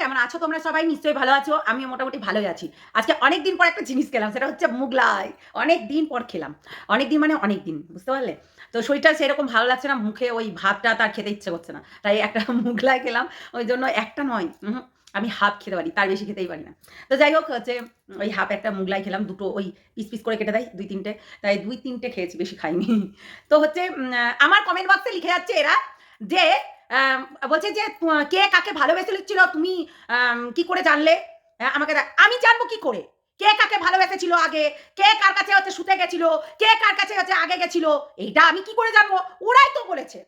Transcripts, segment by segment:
কেমন আছো? তোমরা সবাই নিশ্চয়ই ভালো আছো। আমি মোটামুটি ভালোই আছি। আজকে অনেক দিন পর একটা জিনিস খেলাম, সেটা হচ্ছে মুগলাই। অনেক দিন পর খেলাম। অনেক দিন মানে অনেক দিন বুঝতে পারলে? তো শরীরটা সেরকম ভালো লাগছে না, মুখে ওই ভাতটা তার খেতে ইচ্ছে করছে না। তাই একটা মুগলাই খেলাম, ওই জন্য একটা নয় আমি হাফ খেতে পারি, তার বেশি খেতেই পারি না। তো যাই হোক, হচ্ছে ওই হাফ একটা মুগলাই খেলাম, দুটো ওই পিস পিস করে কেটে দেয়, দুই তিনটে। তাই দুই তিনটে খেয়েছি, বেশি খাইনি। তো হচ্ছে আমার কমেন্ট বক্সে লিখে যাচ্ছে এরা যে বলছে যে কে কাকে ভালোবেসে লিখছিল তুমি কি করে জানলে? হ্যাঁ, আমাকে আমি জানব কি করে? কে কাকে ভালোবেসেছিল আগে? কে কার কাছে হচ্ছে শুতে গেছিল? কে কার কাছে হচ্ছে আগে গেছিল? এইটা আমি কি করে জানব? ওরাই তো বলেছে?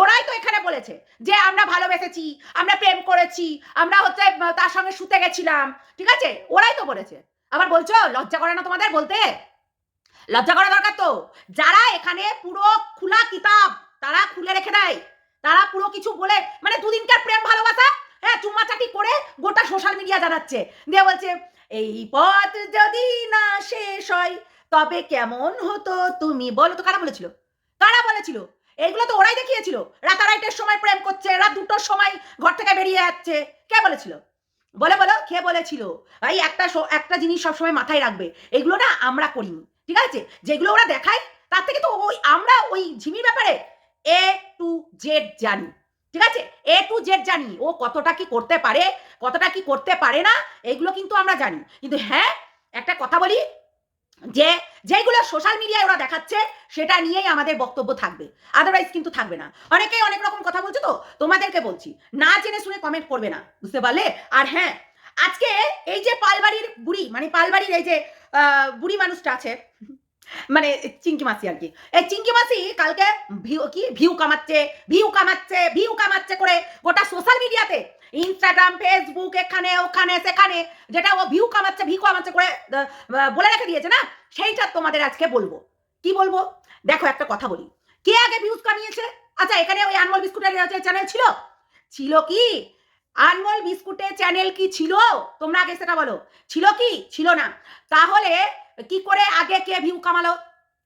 ওরাই তো এখানে বলেছে যে আমরা ভালোবেসেছি আমরা প্রেম করেছি আমরা হচ্ছে তার সঙ্গে শুতে গেছিলাম ঠিক আছে? ওরাই তো বলেছে। আবার বলছো লজ্জা করে না তোমাদের বলতে? লজ্জা করা দরকার তো। যারা এখানে পুরো খোলা কিতাব তারা খুলে রেখে দেয়। তারা পুরো কিছু বলে মানে দুদিনকার প্রেম ভালোবাসা হ্যাঁ চুমাচাটি করে গোটা সোশ্যাল মিডিয়া জানাচ্ছে। দিয়ে বলছে, এই পথ যদি না শেষ হয়, তবে কেমন হতো তুমি? বলো তো, কারা বলেছিল? কারা বলেছিল? এইগুলো তো ওরাই দেখিয়েছিল। রাতারাইটের সময় প্রেম করছে, রাত দুটোর সময় ঘর থেকে বেরিয়ে যাচ্ছে। কে বলেছিল? বলে, বলো, কে বলেছিল? ভাই, একটা একটা জিনিস সবসময় মাথায় রাখবে, এগুলো না আমরা করিনি, ঠিক আছে? যেগুলো ওরা দেখায়, তার থেকে তো ওই, আমরা ওই ঝিমির ব্যাপারে এ টু জেড জানি। ঠিক আছে? এ টু জেড জানি। ও কতটা কি করতে পারে, কতটা কি করতে পারে না এগুলো কিন্তু আমরা জানি। কিন্তু হ্যাঁ একটা কথা বলি, যে যেগুলো সোশ্যাল মিডিয়ায় ওরা দেখাচ্ছে, সেটা নিয়েই আমাদের বক্তব্য থাকবে। আদারওয়াইজ কিন্তু থাকবে না। অনেকেই অনেক রকম কথা বলছে তো, তোমাদেরকে বলছি, না জেনে শুনে কমেন্ট করবে না। বুঝতে পারলে? আর হ্যাঁ আজকে এই যে পালবাড়ির বুড়ি মানে পালবাড়ির এই যে বুড়ি মানুষটা আছে মানে চিঙ্কি মাসি আর কি। এই চিঙ্কি মাসি কালকে ভিউ, কি? ভিউ কামাচ্ছে ভিউ কামাচ্ছে ভিউ কামাচ্ছে করে গোটা সোশ্যাল মিডিয়াতে ইনস্টাগ্রাম ফেসবুক এখানে, ওখানে, সেখানে, যেটা ও ভিউ কামাচ্ছে ভিউ কামাচ্ছে করে বলে রেখে দিয়েছে না? সেইটা তোমাদের আজকে বলব। কি বলব? দেখো একটা কথা বলি। কে আগে ভিউজ কামিয়েছে? আচ্ছা এখানে ওই আনমোল বিস্কুটের চ্যানেল ছিল? ছিল কি? আনমোল বিস্কুটের চ্যানেল কি ছিল? তোমরা আগে সেটা বলো। ছিল কি? ছিল না। তাহলে কি করে আগে কে ভিউ কামালো?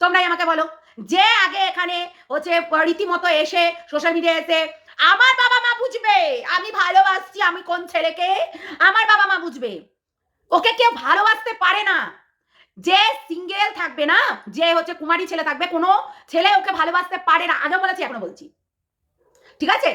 তোমরাই আমাকে বলো। যে আগে এখানে হচ্ছে রীতিমতো এসে সোশ্যাল মিডিয়া এসে আমার বাবা মা বুঝবে, আমি ভালোবাসছি, আমি কোন ছেলেকে? আমার বাবা মা বুঝবে। ওকে কেউ ভালোবাসতে পারে না। যে সিঙ্গেল থাকবে না, যে হচ্ছে কুমারী ছেলে থাকবে, কোনো ছেলে ওকে ভালোবাসতে পারে না। আগে বলেছি, এখনও বলছি। ঠিক আছে?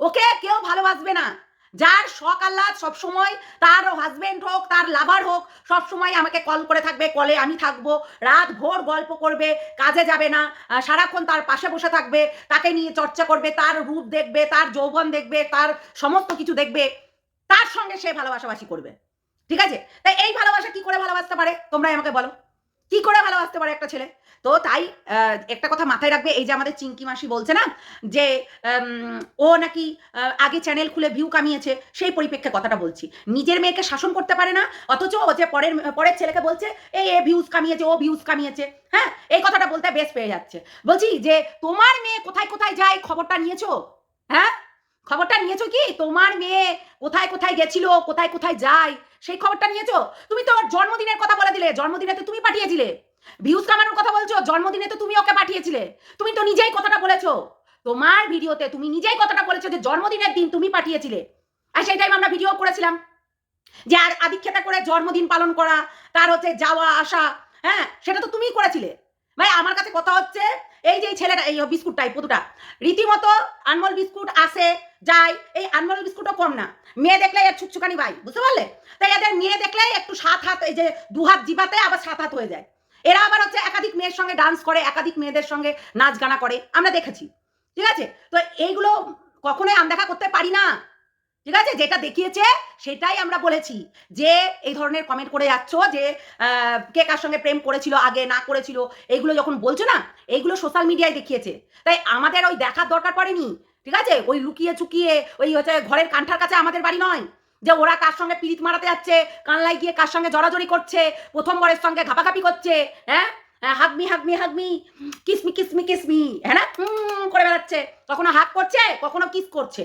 ওকে কেউ ভালোবাসবে না। যার শখ আহ্লাদ সবসময় তার হাজবেন্ড হোক, তার লাভার হোক সব সময় আমাকে কল করে থাকবে কলে আমি থাকব। রাত ভোর গল্প করবে, কাজে যাবে না সারাক্ষণ তার পাশে বসে থাকবে, তাকে নিয়ে চর্চা করবে, তার রূপ দেখবে, তার যৌবন দেখবে, তার সমস্ত কিছু দেখবে, তার সঙ্গে সে ভালোবাসাবাসি করবে। ঠিক আছে? তাই এই ভালোবাসা কি করে ভালোবাসতে পারে? তোমরাই আমাকে বলো। কি করে ভালোবাসতে পারে একটা ছেলে? তো তাই একটা কথা মাথায় রাখবে, এই যে আমাদের চিঙ্কি মাসি বলছে না, যে ও নাকি আগে চ্যানেল খুলে ভিউ কামিয়েছে, সেই পরিপ্রেক্ষে কথাটা বলছি। নিজের মেয়েকে শাসন করতে পারে না, অথচ ও যে পরের পরের ছেলেকে বলছে, এই, এ ভিউজ কামিয়েছে, ও ভিউজ কামিয়েছে। হ্যাঁ? এই কথাটা বলতে বেশ পেয়ে যাচ্ছে। বলছি যে, তোমার মেয়ে কোথায় কোথায় যায়? খবরটা নিয়েছো? হ্যাঁ? খবরটা নিয়েছো কি? তোমার মেয়ে কোথায় কোথায় গেছিল? কোথায় কোথায় যায়? সেই খবরটা নিয়েছো? তুমি তো জন্মদিনের কথা বলে দিলে। জন্মদিনে তো তুমি পাঠিয়েছিলে। ভিউজ কামানোর কথা বলছো, জন্মদিনে তো তুমি ওকে পাঠিয়েছিলে। তুমি তো নিজেই কথাটা বলেছ। তোমার ভিডিওতে তুমি নিজেই কথাটা বলেছ যে জন্মদিনের দিন তুমি পাঠিয়েছিলে। আর সেই টাইম আমরা ভিডিও করেছিলাম। যে আর আদিক্ষেতা করে জন্মদিন পালন করা, তার হচ্ছে যাওয়া, আসা হ্যাঁ সেটা তো তুমিই করেছিলে। ভাই আমার কাছে কথা হচ্ছে, এই যে ছেলেটা, এই বিস্কুটটাই পুতুটা, রীতিমতো আনমোল বিস্কুট আসে, যায়, এই আনমোল বিস্কুটও কম না। মেয়ে দেখলে এর ছুকছুকানি ভাই, বুঝতে পারলে? তাই এদের মেয়ে দেখলে একটু সাত হাত, এই যে দু হাত জিবাতে আবার সাত হাত হয়ে যায়। এরা আবার হচ্ছে একাধিক মেয়ের সঙ্গে ডান্স করে, একাধিক মেয়েদের সঙ্গে নাচ গানা করে, আমরা দেখেছি, ঠিক আছে? তো এইগুলো কখনোই আনদেখা করতে পারি না। ঠিক আছে? যেটা দেখিয়েছে সেটাই আমরা বলেছি। যে এই ধরনের কমেন্ট করে যাচ্ছ যে কে কার সঙ্গে প্রেম করেছিল আগে না করেছিল এইগুলো যখন বলছো না এইগুলো সোশ্যাল মিডিয়ায় দেখিয়েছে। তাই আমাদের ওই দেখার দরকার পড়েনি ঠিক আছে? ওই লুকিয়ে চুকিয়ে ওই হচ্ছে ঘরের কান্ঠার কাছে আমাদের বাড়ি নয়। যে ওরা কার সঙ্গে পিরিত মারাতে যাচ্ছে কানলাই গিয়ে কার সঙ্গে জড়াজড়ি করছে প্রথম বরের সঙ্গে ঘাপাঘাপি করছে হ্যাঁ? হ্যাঁ, হাগমি হাগমি হাগমি কিসমি কিসমি কিসমি হ্যাঁ না? করে বেড়াচ্ছে। কখনো হাগ করছে কখনো কিস করছে।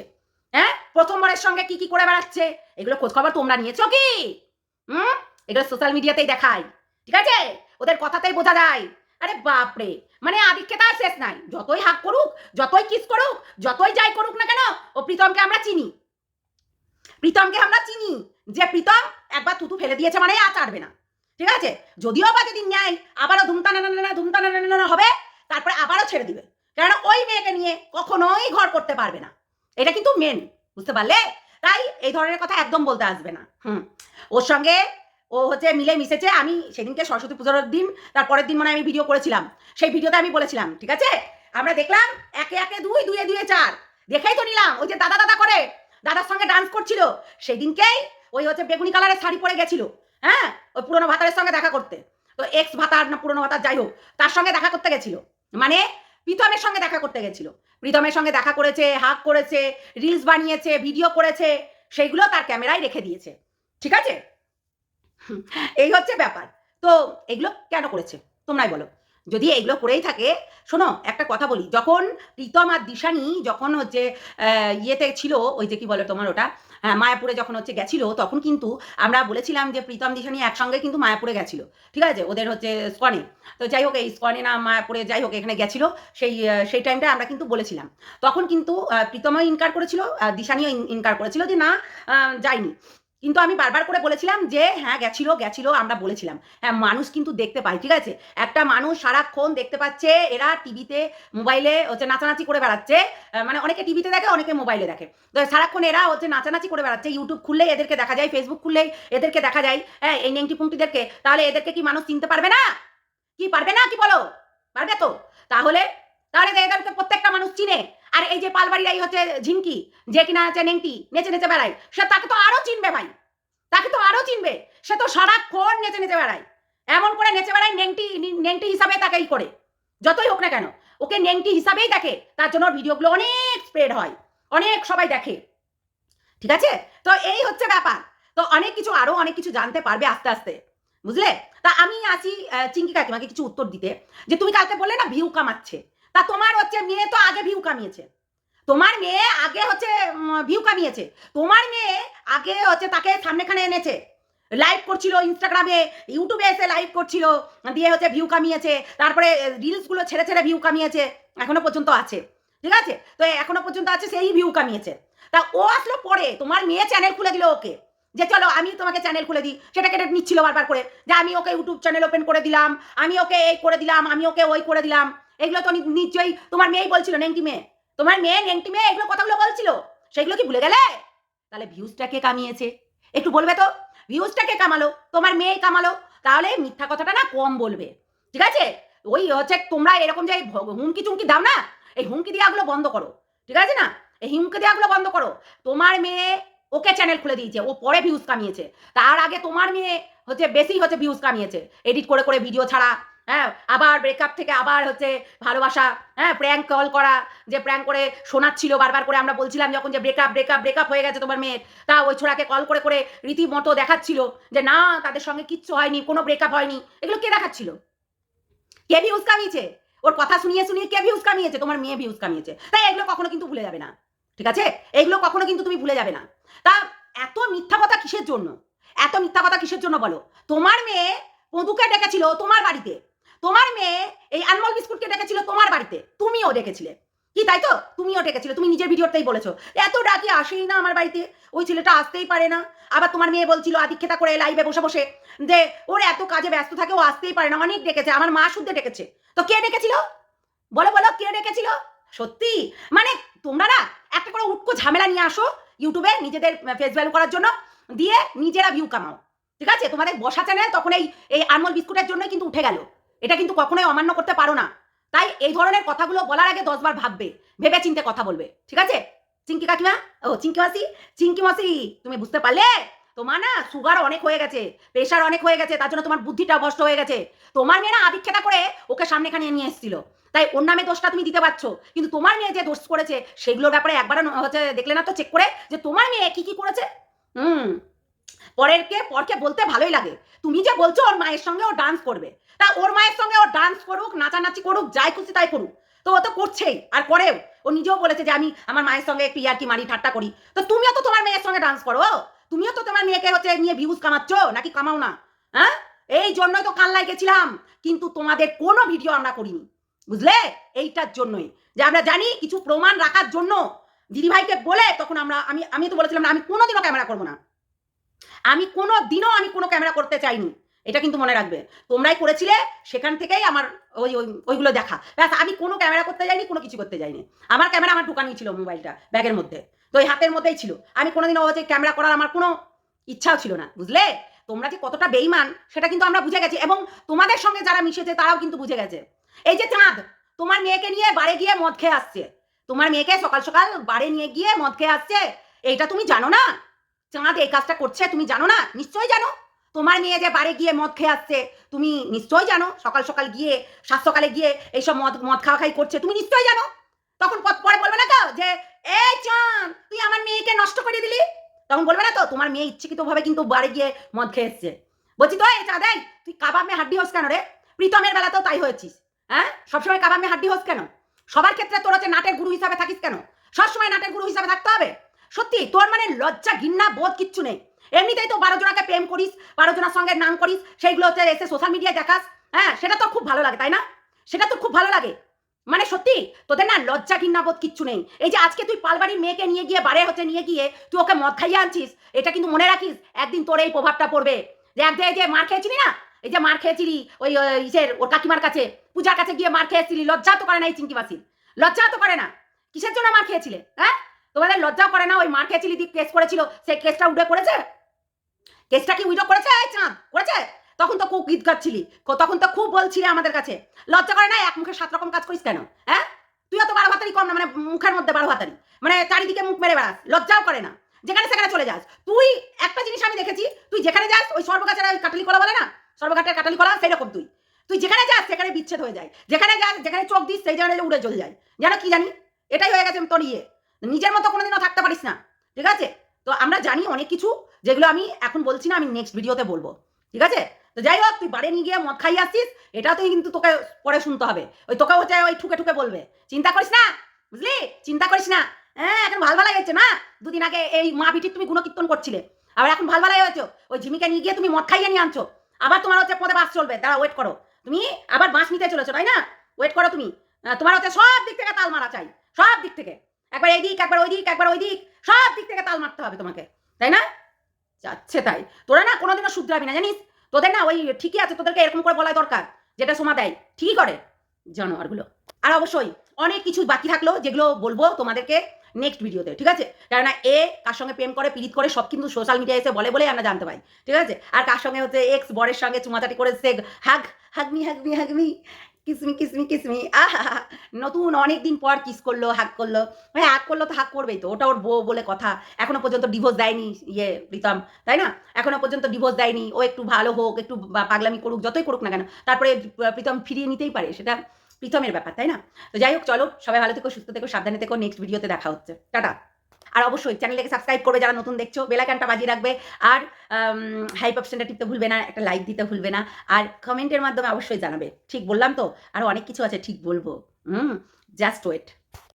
হ্যাঁ? প্রথমবারের সঙ্গে কি কি করে বেড়াচ্ছে? এগুলো খোঁজ খবর তোমরা নিয়েছো কি? হুম? এগুলো সোশ্যাল মিডিয়াতেই দেখায় ঠিক আছে? ওদের কথাতেই বোঝা যায়। আরে বাপরে! মানে আদিক্ষেতা শেষ নাই। যতই হাক করুক, যতই কিস করুক, যতই যাই করুক না কেন, ও প্রীতমকে আমরা চিনি। প্রীতমকে আমরা চিনি। যে প্রীতম একবার থুতু ফেলে দিয়েছে মানে আর ছাড়বে না। ঠিক আছে? যদিও বা যদি নেয় আবারও ধুমতানা ধুমতানা হবে, তারপরে আবারও ছেড়ে দিবে। কারণ ওই মেয়েকে নিয়ে কখনোই ঘর করতে পারবে না। এটা কিন্তু মেন বুঝতে পারলে? তাই এই ধরনের কথা একদম বলতে আসবে না। হুম। ওর সঙ্গে ও হচ্ছে মিলে মিশেছে, আমি সেদিনকে সরস্বতী পুজোর দিন তারপরের দিন মানে আমি ভিডিও করেছিলাম। সেই ভিডিওতে আমি বলেছিলাম, ঠিক আছে? আমরা দেখলাম একে একে দুই দুয়ে দুয়ে চার। দেখেই তো নিলাম, ওই যে দাদা দাদা করে, দাদার সঙ্গে ডান্স করছিল। সেদিনকেই ওই হচ্ছে বেগুনি কালারের শাড়ি পরে গেছিল হ্যাঁ? ওই পুরনো ভাতারের সঙ্গে দেখা করতে। তো এক্স ভাতার না পুরনো ভাতার, যাই হোক, তার সঙ্গে দেখা করতে গেছিল। মানে প্রীতমের সঙ্গে দেখা করতে গেছিল। প্রীতমের সঙ্গে দেখা করেছে হাক করেছে রিলস বানিয়েছে ভিডিও করেছে, সেইগুলো তার ক্যামেরায় রেখে দিয়েছে। ঠিক আছে? এই হচ্ছে ব্যাপার। তো এগুলো কেন করেছে? তোমরাই বলো। যদি এগুলো করেই থাকে, শোনো, একটা কথা বলি। যখন প্রীতম আর দিশানি যখন হচ্ছে ইয়েতে ছিল, ওই যে কি বলে তোমার ওটা? হ্যাঁ মায়াপুরে যখন হচ্ছে গেছিল, তখন কিন্তু আমরা বলেছিলাম যে প্রীতম, দিশানি একসঙ্গে কিন্তু মায়াপুরে গেছিল। ঠিক আছে? ওদের হচ্ছে স্কনে। তো যাই হোক, এই স্কনে না মায়াপুরে যাই হোক, এখানে গেছিল, সেই সেই টাইমটা আমরা কিন্তু বলেছিলাম। তখন কিন্তু প্রীতমও ইনকার করেছিল দিশানিও ইনকার করেছিল যে না যায়নি কিন্তু আমি বারবার করে বলেছিলাম যে হ্যাঁ গেছিল গেছিল, আমরা বলেছিলাম। হ্যাঁ মানুষ কিন্তু দেখতে পায়, ঠিক আছে? একটা মানুষ সারাক্ষণ দেখতে পাচ্ছে, এরা টিভিতে, মোবাইলে হচ্ছে নাচানাচি করে বেড়াচ্ছে মানে অনেকে টিভিতে দেখে, অনেকে মোবাইলে দেখে। তো সারাক্ষণ এরা হচ্ছে নাচানাচি করে বেড়াচ্ছে, ইউটিউব খুললেই এদেরকে দেখা যায়, ফেসবুক খুললেই এদেরকে দেখা যায় হ্যাঁ এই নেংটি পুংটিদেরকে। তাহলে এদেরকে কি মানুষ চিনতে পারবে না? কি পারবে না, কি বলো? পারবে তো? তাহলে তাহলে তো এদেরকে প্রত্যেকটা মানুষ চিনে। আর এই যে পালবাড়িরাই হচ্ছে ঝিঙ্কি যে কিনা আছে নেংটি নেচে নেচে বেড়ায় সে তাকে তো আরও চিনবে ভাই। তাকে তো আরও চিনবে। সে তো সারাক্ষণ নেচে নেচে বেড়ায়। এমন করে নেচে বেড়ায় নেংটি নেংটি হিসাবে তাকেই করে। যতই হোক না কেন ওকে নেংটি হিসাবেই দেখে। তার জন্য ভিডিওগুলো অনেক স্প্রেড হয়। অনেক সবাই দেখে। ঠিক আছে? তো এই হচ্ছে ব্যাপার। তো অনেক কিছু আরও অনেক কিছু জানতে পারবে আস্তে আস্তে। বুঝলে? তা আমি আহ, চিঙ্কি কাকিমাকে কিছু উত্তর দিতে। যে তুমি কালকে বললে না ভিউ কামাচ্ছে তা তোমার হচ্ছে মেয়ে তো আগে ভিউ কামিয়েছে। তোমার মেয়ে আগে হচ্ছে ভিউ কামিয়েছে। তোমার মেয়ে আগে হচ্ছে তাকে সামনেখানে এনেছে। লাইভ করছিল ইনস্টাগ্রামে ইউটিউবে এসে লাইভ করছিল, দিয়ে হচ্ছে ভিউ কামিয়েছে। তারপরে রিলসগুলো ছেড়ে ছেড়ে ভিউ কামিয়েছে। এখনও পর্যন্ত আছে। ঠিক আছে? তো এখনও পর্যন্ত আছে, সেই ভিউ কামিয়েছে। তা ও আসলো পরে, তোমার মেয়ে চ্যানেল খুলে দিল ওকে। যে চলো, আমি তোমাকে চ্যানেল খুলে দিই। সেটা কেটে নিচ্ছিল বারবার করে। যে আমি ওকে ইউটিউব চ্যানেল ওপেন করে দিলাম, আমি ওকে এই করে দিলাম, আমি ওকে ওই করে দিলাম। এগুলো তো নিশ্চয়ই তোমার মেয়েই বলছিল নেংটি মেয়ে। তোমার মেয়ে নেংটি মেয়ে, এগুলো কথাগুলো বলছিল। সেগুলো কি ভুলে গেলে? তাহলে ভিউজটা কে কামিয়েছে? একটু বলবে তো? ভিউজটা কে কামালো? তোমার মেয়ে কামালো? তাহলে মিথ্যা কথাটা না কম বলবে। ঠিক আছে? ওই হচ্ছে তোমরা এরকম যে হুমকি চুমকি দাও না, এই হুমকি দেওয়াগুলো বন্ধ করো। ঠিক আছে না? এই হুমকি দেওয়াগুলো বন্ধ করো। তোমার মেয়ে ওকে চ্যানেল খুলে দিয়েছে, ও পরে ভিউজ কামিয়েছে। তার আগে তোমার মেয়ে হচ্ছে বেশি হচ্ছে ভিউজ কামিয়েছে। এডিট করে করে ভিডিও ছাড়া। হ্যাঁ আবার ব্রেকআপ থেকে আবার হচ্ছে ভালোবাসা হ্যাঁ প্র্যাঙ্ক কল করা, যে প্র্যাঙ্ক করে শোনাচ্ছিল বারবার করে আমরা বলছিলাম যখন যে ব্রেকআপ ব্রেকআপ ব্রেকআপ হয়ে গেছে তোমার মেয়ের। তা ওই ছোড়াকে কল করে করে রীতিমতো দেখাচ্ছিল যে না, তাদের সঙ্গে কিচ্ছু হয়নি, কোনো ব্রেকআপ হয়নি। এগুলো কে দেখাচ্ছিল? K views কামিয়েছে? ওর কথা শুনিয়ে শুনিয়ে কে ভিউজ কামিয়েছে? তোমার মেয়ে ভিউজ কামিয়েছে। তাই এগুলো কখনো কিন্তু ভুলে যাবে না। ঠিক আছে? এগুলো কখনো কিন্তু তুমি ভুলে যাবে না। তা এত মিথ্যা কথা কিসের জন্য? এত মিথ্যা কথা কিসের জন্য বলো? তোমার মেয়ে পদুকে ডেকেছিল তোমার বাড়িতে। তোমার মেয়ে এই আনমল বিস্কুটকে ডেকেছিল তোমার বাড়িতে, তুমিও ডেকেছিলে। কি তাই তো? তুমিও ডেকেছিলে, তুমি নিজের ভিডিওতেই বলেছ। এত ডাকি আসেই না আমার বাড়িতে, ওই ছেলেটা আসতেই পারে না। আবার তোমার মেয়ে বলছিল আদিক্ষেতা করে লাইভে বসে বসে যে, ওর এত কাজে ব্যস্ত থাকে, ও আসতেই পারে না। অনেক ডেকেছে, আমার মা শুদ্ধ ডেকেছে। তো কে ডেকেছিল? বলো বলো, কে ডেকেছিল? সত্যি? মানে তোমরা না একটা করে উটকো ঝামেলা নিয়ে আসো ইউটিউবে নিজেদের ফেস ভ্যালু করার জন্য, দিয়ে নিজেরা ভিউ কামাও। ঠিক আছে? তোমাদের বসা চ্যানেল তখন এই এই আনমল বিস্কুটের জন্যই কিন্তু উঠে গেল। এটা কিন্তু কখনোই অমান্য করতে পারো না। তাই এই ধরনের কথাগুলো বলার আগে দশবার ভাববে, ভেবে চিন্তে কথা বলবে, ঠিক আছে? চিঙ্কি কাকিমা? ও চিঙ্কি মাসি? চিঙ্কি মাসি, তুমি বুঝতে পারলে? তোমার না সুগার অনেক হয়ে গেছে প্রেশার অনেক হয়ে গেছে, তার জন্য তোমার বুদ্ধিটা নষ্ট হয়ে গেছে। তোমার মেয়ে না আদিক্ষেতা করে ওকে সামনেখানে নিয়ে এসেছিল। তাই ওর নামে দোষটা তুমি দিতে পারছ। কিন্তু তোমার মেয়ে যে দোষ করেছে, সেগুলোর ব্যাপারে একবার হচ্ছে দেখলে না তো চেক করে যে তোমার মেয়ে কি কি করেছে? হুম। পরেরকে, পরকে বলতে ভালোই লাগে। তুমি যে বলছো ওর মায়ের সঙ্গে ও ডান্স করবে। তা ওর মায়ের সঙ্গে ও ডান্স করুক, নাচানাচি করুক, যাই খুশি তাই করুক। তো ও তো করছেই। আর করেও ও নিজেও বলেছে যে আমি আমার মায়ের সঙ্গে একটু ইয়ার্কি মারি, ঠাট্টা করি। তো তুমিও তো তোমার মেয়ের সঙ্গে ডান্স করো তুমিও তো তোমার মেয়েকে হচ্ছে নিয়ে ভিউজ কামাচ্ছ, নাকি কামাও না? হ্যাঁ? এই জন্যই তো কাল্লায় গেছিলাম, কিন্তু তোমাদের কোনো ভিডিও আমরা করিনি। বুঝলে? এইটার জন্যই। যে আমরা জানি কিছু প্রমাণ রাখার জন্য দিদিভাইকে বলে তখন আমরা, আমি আমি তো বলেছিলাম না, আমি কোনোদিনও ক্যামেরা করব না। আমি কোনো দিনও আমি কোনো ক্যামেরা করতে চাইনি। এটা কিন্তু মনে রাখবে। তোমরাই করেছিলে, সেখান থেকেই আমার ওই, ওই- ওইগুলো দেখা। ব্যাস, আমি কোনো ক্যামেরা করতে যাইনি, কোনো কিছু করতে যাইনি। আমার ক্যামেরা আমার ঢুকানি ছিল মোবাইলটা, ব্যাগের মধ্যে। তো ওই হাতের মধ্যেই ছিল। আমি কোনোদিন ও যে ক্যামেরা করার আমার কোনো ইচ্ছাও ছিল না, বুঝলে? তোমরা যে কতটা বেইমান সেটা কিন্তু আমরা বুঝে গেছি। এবং তোমাদের সঙ্গে যারা মিশেছে, তারাও কিন্তু বুঝে গেছে। এই যে চাঁদ, তোমার মেয়েকে নিয়ে বাড়ি গিয়ে মদ খেয়ে আসছে। তোমার মেয়েকে সকাল সকাল বাড়ি নিয়ে গিয়ে মদ খেয়ে আসছে। এইটা তুমি জানো না? চাঁদ এই কাজটা করছে, তুমি জানো না? নিশ্চয়ই জানো। তোমার মেয়ে যে বাড়ি গিয়ে মদ খেয়ে আসছে, তুমি নিশ্চয়ই জানো, সকাল সকাল গিয়ে সাত সকালে গিয়ে এইসব মদ মদ খাওয়া খাই করছে, তুমি নিশ্চয়ই জানো। তখন পর- বলবে না তো যে, এই চান, তুই আমার মেয়েকে নষ্ট করে দিলি? তখন বলবে না তো, তোমার মেয়ে ইচ্ছাকৃতভাবে কিন্তু বাড়ি গিয়ে মদ খেয়ে এসছে। বলছি তো চাঁদ এই তুই কাবাব মে হাড্ডি হোস কেন রে? প্রীতমের বেলাতেও তাই হয়েছিস হ্যাঁ? সবসময় কাবাব মে হাড্ডি হোস কেন? সবার ক্ষেত্রে তোর হচ্ছে নাটের গুরু হিসাবে থাকিস কেন? সবসময় নাটের গুরু হিসাবে থাকতে হবে? সত্যি, তোর মানে লজ্জা, ঘৃণা, বোধ কিচ্ছু নেই। এমনিতেই তো বারো জনাকে প্রেম করিস, বারো জনের সঙ্গে নাম করিস, সেইগুলো হচ্ছে এসে সোশ্যাল মিডিয়ায় দেখাস হ্যাঁ? সেটা তোর খুব ভালো লাগে, তাই না? সেটা তোর খুব ভালো লাগে। মানে সত্যি, তোদের না লজ্জা ঘৃণা বোধ কিচ্ছু নেই। এই যে আজকে তুই পালবাড়ির মেয়েকে নিয়ে গিয়ে, বারে হচ্ছে নিয়ে গিয়ে তুই ওকে মদ খাইয়ে আনছিস, এটা কিন্তু মনে রাখিস, একদিন তোর এই প্রভাবটা পড়বে। যে এক যে মার খেয়েছিলি না? এই যে মার খেয়েছিলি ওই ইসের, ওর কাকিমার কাছে, পূজার কাছে গিয়ে মার খেয়েছিলি, লজ্জা তো করে না এই চিঙ্কিবাসির লজ্জা তো করে না। কিসের জন্য মার খেয়েছিলে হ্যাঁ? তোমাদের লজ্জা করে না ওই মার খেয়েছিলি তুই কেস করেছিল? সেই কেসটা উঠে করেছে? কেসটা কি উইডো করেছে? এই চাঁদ, করেছে? তখন তো খুব গীত গাচ্ছিলি তখন তো খুব বলছিলি আমাদের কাছে। লজ্জা করে না এক মুখে সাত রকম কাজ করিস কেন? হ্যাঁ? তুই অত বারো হাতারি কম না মানে মুখের মধ্যে বারো হাতারি মানে চারিদিকে মুখ মেরে বেড়াস, লজ্জাও করে না। যেখানে সেখানে চলে যাস। তুই একটা জিনিস আমি দেখেছি, তুই যেখানে যাস, ওই সর্বগাছের ওই কাটালি কলা বলে না? সর্বঘাটের কাটালি কলা সেরকম তুই। তুই যেখানে যাস, সেখানে বিচ্ছেদ হয়ে যায়। যেখানে যাস, যেখানে চোখ দিস, সেই জায়গায় উড়ে চলে যায়। জানো কি জানি? এটাই হয়ে গেছে তোর ইয়ে। নিজের মতো কোনোদিনও থাকতে পারিস না, ঠিক আছে? তো আমরা জানি অনেক কিছু, যেগুলো আমি এখন বলছি না, আমি নেক্সট ভিডিওতে বলব, ঠিক আছে? তো যাই হোক, তুই বাড়ি নিয়ে গিয়ে মদ খাইয়ে আসছিস, এটা তুই কিন্তু তোকে পরে শুনতে হবে। ওই তোকে হচ্ছে ওই ঠুকে ঠুকে বলবে। চিন্তা করিস না, বুঝলি? চিন্তা করিস না। হ্যাঁ এখন ভালো ভালাই হয়েছে না? দুদিন আগে এই মা পিঠির তুমি গুণকীর্তন করছিলে। আবার এখন ভালো ভালাই হয়েছো। ওই ঝিমিকে নিয়ে গিয়ে তুমি মদ খাইয়ে নিয়ে আনছো। আবার তোমার হচ্ছে পদে বাস চলবে। দাঁড়া ওয়েট করো। তুমি আবার বাস নিতে চলেছো, তাই না? ওয়েট করো তুমি। তোমার হচ্ছে সব দিক থেকে তাল মারা চাই। সব দিক থেকে। একবার এই দিক, একবার ওই দিক, একবার ওই দিক, সব দিক থেকে তাল মারতে হবে তোমাকে, তাই না? যাচ্ছে তাই। তোরা না কোনোদিনও শুধরাবি না, জানিস? তোদের না ওই ঠিকই আছে, তোদেরকে এরকম করে বলাই দরকার, যেটা সোমা দেয়, ঠিকই করে জানোয়ারগুলো। আর অবশ্যই অনেক কিছু বাকি থাকল, যেগুলো বলব তোমাদেরকে নেক্সট ভিডিওতে ঠিক আছে? কেননা এ কার সঙ্গে প্রেম করে, পীড়িত করে, সব কিন্তু সোশ্যাল মিডিয়ায় এসে বলে বলে আমরা জানতে পাই, ঠিক আছে? আর কার সঙ্গে হচ্ছে এক্স বরের সঙ্গে চুমাচাটি করে, সে হাগ হাগমি হাগমি হাগমি কিসমি কিসমি কিসমি নতুন অনেক দিন পর কিস করল হাক করল। হ্যাঁ হাক করল তো হাক করবেই তো, ওটা ওর বউ বলে কথা। এখনও পর্যন্ত ডিভোর্স দেয়নি ইয়ে প্রীতম, তাই না? এখনও পর্যন্ত ডিভোর্স দেয়নি। ও একটু ভালো হোক, একটু পাগলামি করুক, যতই করুক না কেন। তারপরে প্রীতম ফিরিয়ে নিতেই পারে, সেটা প্রীতমের ব্যাপার, তাই না? তো যাই হোক, চলো, সবাই ভালো থেকো, সুস্থ থেকো, সাবধানে থেকো নেক্সট ভিডিওতে দেখা হচ্ছে। টাটা। আর অবশ্যই চ্যানেলটাকে সাবস্ক্রাইব করবে যারা নতুন দেখছ বেলাকানটা বাজিয়ে রাখবে। আর হাইপ অপশনটা টিপতে ভুলবে না, একটা লাইক দিতে ভুলবে না। আর কমেন্টের মাধ্যমে অবশ্যই জানাবে। ঠিক বললাম তো? আরও অনেক কিছু আছে, ঠিক বলব। হুম জাস্ট ওয়েট